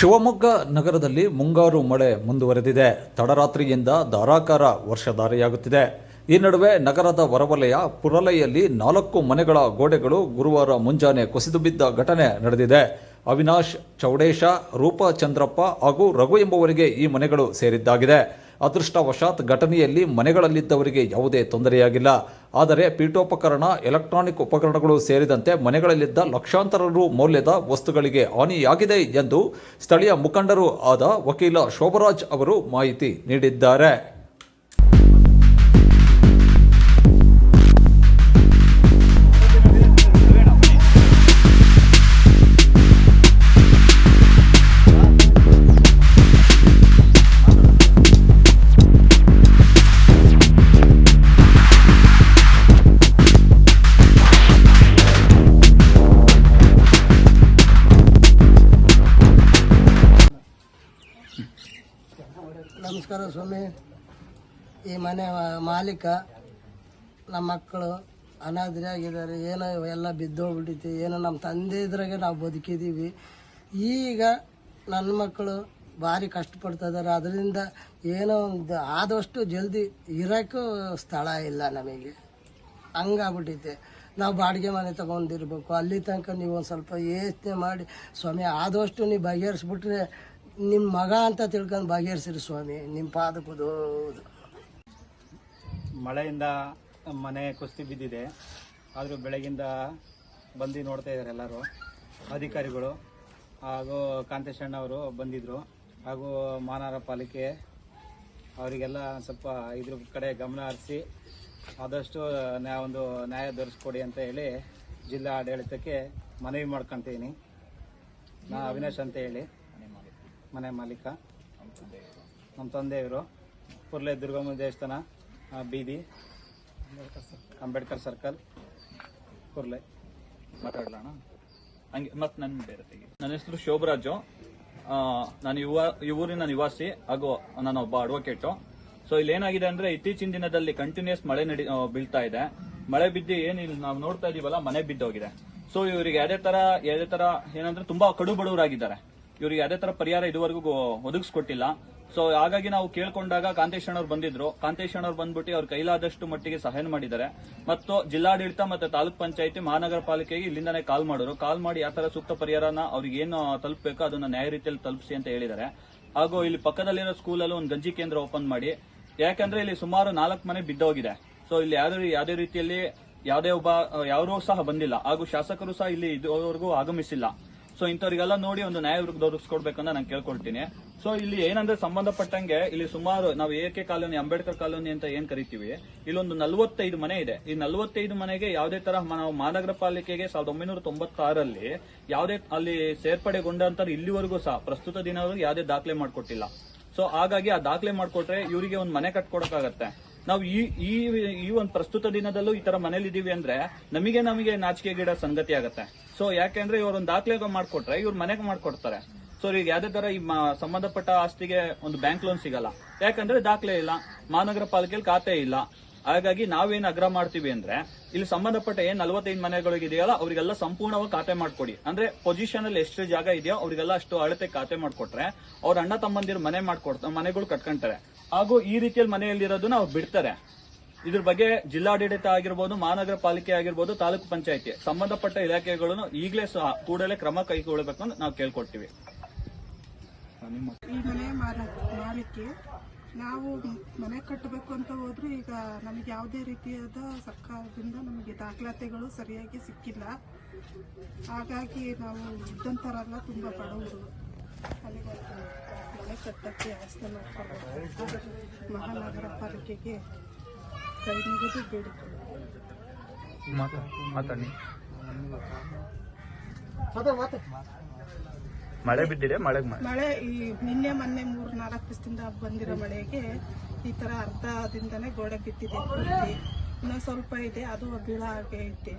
ಶಿವಮೊಗ್ಗ ನಗರದಲ್ಲಿ ಮುಂಗಾರು ಮಳೆ ಮುಂದುವರೆದಿದೆ. ತಡರಾತ್ರಿಯಿಂದ ಧಾರಾಕಾರ ವರ್ಷಧಾರೆಯಾಗುತ್ತಿದೆ. ಈ ನಡುವೆ ನಗರದ ಹೊರವಲಯ ಪುರಲೆಯಲ್ಲಿ ನಾಲ್ಕು ಮನೆಗಳ ಗೋಡೆಗಳು ಗುರುವಾರ ಮುಂಜಾನೆ ಕುಸಿದು ಬಿದ್ದ ಘಟನೆ ನಡೆದಿದೆ. ಅವಿನಾಶ್ ಚೌಡೇಶ, ರೂಪ ಚಂದ್ರಪ್ಪ ಹಾಗೂ ರಘು ಎಂಬುವರಿಗೆ ಈ ಮನೆಗಳು ಸೇರಿದ್ದಾಗಿದೆ. ಅದೃಷ್ಟವಶಾತ್ ಘಟನೆಯಲ್ಲಿ ಮನೆಗಳಲ್ಲಿದ್ದವರಿಗೆ ಯಾವುದೇ ತೊಂದರೆಯಾಗಿಲ್ಲ. ಆದರೆ ಪೀಠೋಪಕರಣ, ಎಲೆಕ್ಟ್ರಾನಿಕ್ ಉಪಕರಣಗಳು ಸೇರಿದಂತೆ ಮನೆಗಳಲ್ಲಿದ್ದ ಲಕ್ಷಾಂತರ ರು ಮೌಲ್ಯದ ವಸ್ತುಗಳಿಗೆ ಹಾನಿಯಾಗಿದೆ ಎಂದು ಸ್ಥಳೀಯ ಮುಖಂಡರು ಆದ ವಕೀಲ ಶೋಭರಾಜ್ ಅವರು ಮಾಹಿತಿ ನೀಡಿದ್ದಾರೆ. ನಮಸ್ಕಾರ ಸ್ವಾಮಿ. ಈ ಮನೆ ಮಾಲೀಕ, ನಮ್ಮ ಮಕ್ಕಳು ಅನಾದ್ರಿಯಾಗಿದ್ದಾರೆ. ಏನೋ ಎಲ್ಲ ಬಿದ್ದೋಗ್ಬಿಟ್ಟೈತಿ ಏನೋ ನಮ್ಮ ತಂದೆ ಇದ್ರಾಗೆ ನಾವು ಬದುಕಿದ್ದೀವಿ. ಈಗ ನನ್ನ ಮಕ್ಕಳು ಭಾರಿ ಕಷ್ಟಪಡ್ತಾ ಇದ್ದಾರೆ ಅದರಿಂದ ಏನೋ ಒಂದು ಆದಷ್ಟು ಜಲ್ದಿ ಇರೋಕ್ಕೂ ಸ್ಥಳ ಇಲ್ಲ ನಮಗೆ. ಹಂಗಾಗ್ಬಿಟ್ಟೈತೆ ನಾವು ಬಾಡಿಗೆ ಮನೆ ತೊಗೊಂಡಿರ್ಬೇಕು. ಅಲ್ಲಿ ತನಕ ನೀವು ಒಂದು ಸ್ವಲ್ಪ ಯೋಚನೆ ಮಾಡಿ. ಸ್ವಾಮಿ, ಆದಷ್ಟು ನೀವು ಬಗೆಹರಿಸ್ಬಿಟ್ರೆ ನಿಮ್ಮ ಮಗ ಅಂತ ತಿಳ್ಕೊಂಡು ಬಗೆಹರಿಸಿರಿ ಸ್ವಾಮಿ ನಿಮ್ಮ ಪಾದಕ್ಕದು ಮಳೆಯಿಂದ ಮನೆ ಕುಸ್ತಿ ಬಿದ್ದಿದೆ. ಆದರೂ ಬೆಳಗಿಂದ ಬಂದು ನೋಡ್ತಾ ಇದ್ದಾರೆ ಎಲ್ಲರೂ. ಅಧಿಕಾರಿಗಳು ಹಾಗೂ ಕಾಂತೇಶಣ್ಣ ಅವರು ಬಂದಿದ್ದರು ಹಾಗೂ ಮಾನಾರ ಪಾಲಿಕೆ ಅವರಿಗೆಲ್ಲ ಸ್ವಲ್ಪ ಇದ್ರ ಕಡೆ ಗಮನ ಹರಿಸಿ ಆದಷ್ಟು ನ್ಯಾ ಒಂದು ನ್ಯಾಯ ದೊರೆಸ್ಕೊಡಿ ಅಂತ ಹೇಳಿ ಜಿಲ್ಲಾ ಆಡಳಿತಕ್ಕೆ ಮನವಿ ಮಾಡ್ಕೊತೀನಿ ನಾ ಅವಿನಾಶ್ ಅಂತ ಹೇಳಿ. ಮನೆ ಮಾಲೀಕ. ನಮ್ಮ ತಂದೆಯವರು. ಪುರ್ಲೆ ದುರ್ಗಮ್ಮ ದೇವಸ್ಥಾನ ಬೀದಿ. ಅಂಬೇಡ್ಕರ್ ಸರ್ಕಲ್. ಪುರ್ಲೆ ಮಾತಾಡೋಣ ಹಂಗೆ ಮತ್ತೆ ನನ್ನ ಬೇರೆ ನನ್ನ ಹೆಸರು ಶೋಭರಾಜು. ನಾನು ಯುವ ಊರಿನ ನಿವಾಸಿ, ಹಾಗೂ ನಾನು ಒಬ್ಬ ಅಡ್ವೊಕೇಟು ಸೊ ಇಲ್ಲಿ ಏನಾಗಿದೆ ಅಂದ್ರೆ ಇತ್ತೀಚಿನ ದಿನದಲ್ಲಿ ಕಂಟಿನ್ಯೂಸ್ ಮಳೆ ನಡಿ ಬೀಳ್ತಾ ಇದೆ. ಮಳೆ ಬಿದ್ದು ಏನು ನಾವು ನೋಡ್ತಾ ಇದೀವಲ್ಲ, ಮನೆ ಬಿದ್ದೋಗಿದೆ. ಸೊ ಇವರಿಗೆ ಯಾವುದೇ ತರ ಯಾವುದೇ ತರ ಏನಂದ್ರೆ ತುಂಬಾ ಕಡು ಬಡವರಾಗಿದ್ದಾರೆ ಇವ್ರಿಗೆ ಯಾವುದೇ ತರ ಪರಿಹಾರ ಇದುವರೆಗೂ ಒದಗಿಸ್ಕೊಟ್ಟಿಲ್ಲ. ಸೊ ಹಾಗಾಗಿ ನಾವು ಕೇಳ್ಕೊಂಡಾಗ ಕಾಂತೇಶ್ ಅಣ್ಣವ್ರು ಬಂದಿದ್ರು. ಕಾಂತೇಶ್ ಅಣ್ಣವ್ರು ಬಂದ್ಬಿಟ್ಟು ಅವ್ರ ಕೈಲಾದಷ್ಟು ಮಟ್ಟಿಗೆ ಸಹಾಯ ಮಾಡಿದ್ದಾರೆ. ಮತ್ತು ಜಿಲ್ಲಾಡಳಿತ ಮತ್ತೆ ತಾಲೂಕ್ ಪಂಚಾಯತಿ ಮಹಾನಗರ ಪಾಲಿಕೆಗೆ ಇಲ್ಲಿಂದಾನೇ ಕಾಲ್ ಮಾಡಿದ್ರು ಕಾಲ್ ಮಾಡಿ ಯಾವ ತರ ಸೂಕ್ತ ಪರಿಹಾರನ ಅವ್ರಿಗೆ ಏನು ತಲುಪಬೇಕು ಅದನ್ನ ನ್ಯಾಯ ರೀತಿಯಲ್ಲಿ ತಲುಪಿಸಿ ಅಂತ ಹೇಳಿದ್ದಾರೆ. ಹಾಗೂ ಇಲ್ಲಿ ಪಕ್ಕದಲ್ಲಿರೋ ಸ್ಕೂಲಲ್ಲಿ ಒಂದು ಗಂಜಿ ಕೇಂದ್ರ ಓಪನ್ ಮಾಡಿ. ಯಾಕಂದ್ರೆ ಇಲ್ಲಿ ಸುಮಾರು ನಾಲ್ಕು ಮನೆ ಬಿದ್ದೋಗಿದೆ. ಸೊ ಇಲ್ಲಿ ಯಾವುದೇ ಯಾವುದೇ ರೀತಿಯಲ್ಲಿ ಯಾವುದೇ ಒಬ್ಬ ಯಾರೂ ಸಹ ಬಂದಿಲ್ಲ. ಹಾಗೂ ಶಾಸಕರು ಸಹ ಇಲ್ಲಿ ಇದುವರೆಗೂ ಆಗಮಿಸಿಲ್ಲ. ಸೊ ಇಂಥವ್ರಿಗೆಲ್ಲ ನೋಡಿ ಒಂದು ನ್ಯಾಯ ದೊರಕಿಸ್ಕೊಡ್ಬೇಕಂತ ನಾನು ಕೇಳ್ಕೊಳ್ತೀನಿ. ಸೊ ಇಲ್ಲಿ ಏನಂದ್ರೆ ಸಂಬಂಧಪಟ್ಟಂಗೆ ಇಲ್ಲಿ ಸುಮಾರು ನಾವು A K colony, Ambedkar colony ಅಂತ ಏನ್ ಕರಿತೀವಿ, ಇಲ್ಲೊಂದು ನಲವತ್ತೈದು ಮನೆ ಇದೆ. ಈ ನಲವತ್ತೈದು ಮನೆಗೆ ಯಾವುದೇ ತರ ನಾವು ಮಹಾನಗರ ಪಾಲಿಕೆಗೆ ಸಾವಿರದ ಒಂಬೈನೂರ ತೊಂಬತ್ತಾರಲ್ಲಿ ಯಾವುದೇ ಅಲ್ಲಿ ಸೇರ್ಪಡೆಗೊಂಡಂತ ಇಲ್ಲಿವರೆಗೂ ಸಹ, ಪ್ರಸ್ತುತ ದಿನವರೆಗೂ ಯಾವುದೇ ದಾಖಲೆ ಮಾಡಿಕೊಟ್ಟಿಲ್ಲ. ಸೊ ಹಾಗಾಗಿ ಆ ದಾಖಲೆ ಮಾಡಿಕೊಟ್ರೆ ಇವರಿಗೆ ಒಂದು ಮನೆ ಕಟ್ಕೊಡಕ್ಕಾಗತ್ತೆ. ನಾವು ಈ ಈ ಈ ಒಂದು ಪ್ರಸ್ತುತ ದಿನದಲ್ಲೂ ಈ ತರ ಮನೇಲಿ ಇದೀವಿ ಅಂದ್ರೆ ನಮಗೆ ನಮಗೆ ನಾಚಿಕೆ ಗಿಡ ಸಂಗತಿ ಆಗತ್ತೆ. ಸೊ ಯಾಕೆಂದ್ರೆ ಇವ್ರ ಒಂದು ದಾಖಲೆ ಮಾಡ್ಕೊಟ್ರೆ ಇವ್ರ ಮನೆಗೆ ಮಾಡ್ಕೊಡ್ತಾರೆ. ಸೊ ಈಗ ಯಾವ್ದೇ ತರ ಈ ಸಂಬಂಧಪಟ್ಟ ಆಸ್ತಿಗೆ ಒಂದು ಬ್ಯಾಂಕ್ ಲೋನ್ ಸಿಗಲ್ಲ. ಯಾಕಂದ್ರೆ ದಾಖಲೆ ಇಲ್ಲ, ಮಹಾನಗರ ಪಾಲಿಕೆಯಲ್ಲಿ ಖಾತೆ ಇಲ್ಲ. ಹಾಗಾಗಿ ನಾವೇನು ಅಗ್ರ ಮಾಡ್ತೀವಿ ಅಂದ್ರೆ ಇಲ್ಲಿ ಸಂಬಂಧಪಟ್ಟ ಏನ್ ನಲವತ್ತೈದು ಮನೆಗಳಿದೆಯಲ್ಲ ಅವರಿಗೆಲ್ಲ ಸಂಪೂರ್ಣವಾಗಿ ಖಾತೆ ಮಾಡ್ಕೊಡಿ. ಅಂದ್ರೆ ಪೊಸಿಷನ್ ಅಲ್ಲಿ ಎಷ್ಟು ಜಾಗ ಇದೆಯೋ ಅವರಿಗೆಲ್ಲ ಅಷ್ಟು ಅಳತೆ ಖಾತೆ ಮಾಡ್ಕೊಟ್ರೆ ಅವ್ರ ಅಣ್ಣ ತಮ್ಮಂದಿರು ಮನೆ ಮಾಡ್ಕೊಡ್ತಾರೆ ಮನೆಗಳು ಕಟ್ಕೊಂತಾರೆ. ಹಾಗೂ ಈ ರೀತಿಯಲ್ಲಿ ಮನೆಯಲ್ಲಿರೋದನ್ನ ಅವ್ರು ಬಿಡ್ತಾರೆ. ಇದ್ರ ಬಗ್ಗೆ ಜಿಲ್ಲಾಡಳಿತ ಆಗಿರ್ಬೋದು, ಮಹಾನಗರ ಪಾಲಿಕೆ ಆಗಿರ್ಬೋದು, ತಾಲೂಕು ಪಂಚಾಯತಿ ಸಂಬಂಧಪಟ್ಟ ಇಲಾಖೆಗಳನ್ನು ಈಗಲೇ ಕೂಡಲೇ ಕ್ರಮ ಕೈಗೊಳ್ಳಬೇಕು ಅಂತ ನಾವು ಕೇಳ್ಕೊಡ್ತೀವಿ ಈ ಮನೆ ಮಾರಕ್ಕೆ ನಾವು ಮನೆ ಕಟ್ಟಬೇಕು ಅಂತ ಹೋದ್ರೆ ಈಗ ನಮಗೆ ಯಾವುದೇ ರೀತಿಯಾದ ಸರ್ಕಾರದಿಂದ ನಮಗೆ ದಾಖಲಾತಿಗಳು ಸರಿಯಾಗಿ ಸಿಕ್ಕಿಲ್ಲ. ಹಾಗಾಗಿ ನಾವು ಇದ್ದಂಥವರೆಲ್ಲ ತುಂಬ ಬಡವರು. ಅಲ್ಲಿಗೆ ಮನೆ ಕಟ್ಟಕ್ಕೆ ವ್ಯವಸ್ಥೆ ಮಾಡ್ಕೊಳ್ಬೇಕು. ಮಹಾನಗರ ಪಾಲಿಕೆಗೆ ಕೈ ಮುಗಿದು ಬೇಡಿಕೊಳ್ಳಿ ಮಳೆ ಬಿದ್ದಿದೆ ಮಳೆ ಮಳೆ ಈ ನಿನ್ನೆ ಮೊನ್ನೆ ಮೂರ್ ನಾಲ್ಕು ದಿವಸದಿಂದ ಬಂದಿರೋ ಮಳೆಗೆ ಈ ತರ ಅರ್ಧದಿಂದನೇ ಗೋಡೆ ಬಿದ್ದಿದೆ. ಇನ್ನೊಂದ್ ಸ್ವಲ್ಪ ಇದೆ ಅದು ಬೀಳ ಹಾಗೆ ಐತೆ